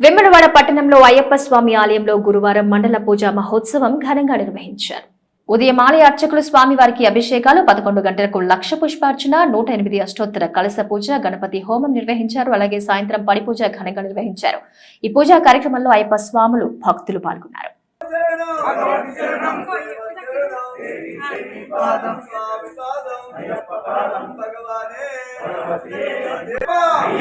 వెంబడవాడ పట్టణంలో అయ్యప్ప స్వామి ఆలయంలో గురువారం మండల పూజ మహోత్సవం ఘనంగా నిర్వహించారు. ఉదయం ఆలయ అర్చకులు స్వామివారికి అభిషేకాలు పదకొండు గంటలకు లక్ష పుష్పార్చన నూట ఎనిమిది అష్టోత్తర కలశ పూజ గణపతి హోమం నిర్వహించారు. అలాగే సాయంత్రం పడిపూజ ఘనంగా నిర్వహించారు. ఈ పూజా కార్యక్రమంలో అయ్యప్ప స్వాములు భక్తులు పాల్గొన్నారు. పిల్లాలి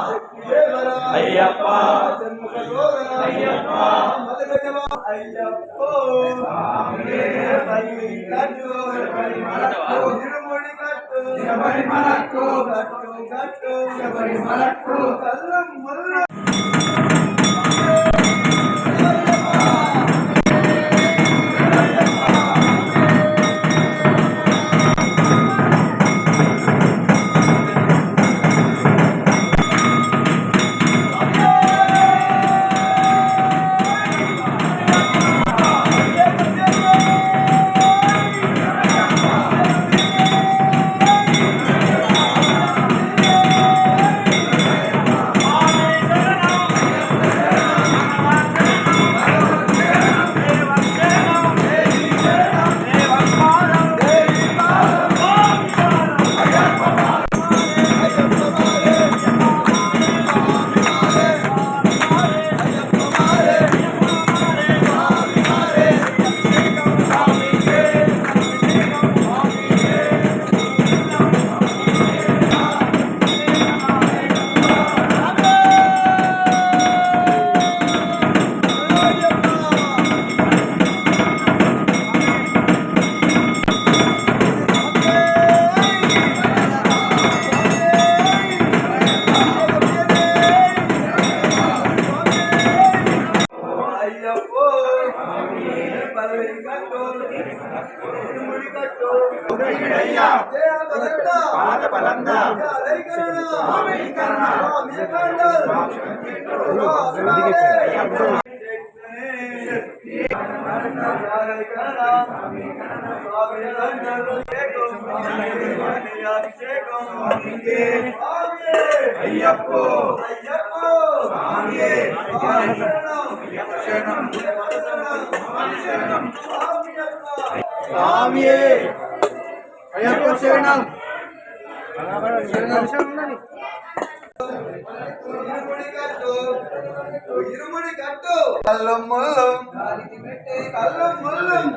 అయ్యప్ప దేవరా అయ్యప్ప జన్మక గోదర అయ్యప్ప మదగజవ అయ్యప్ప మల్లి అయ్యప్పో అయ్యప్పో స్వామియే అయ్యప్ప శరణం ఇరుముడి சாமியே ஐயப்ப சரணம். இருமணி கட்டு கல்லும் முள்ளும் கல்லும் முள்ளும்.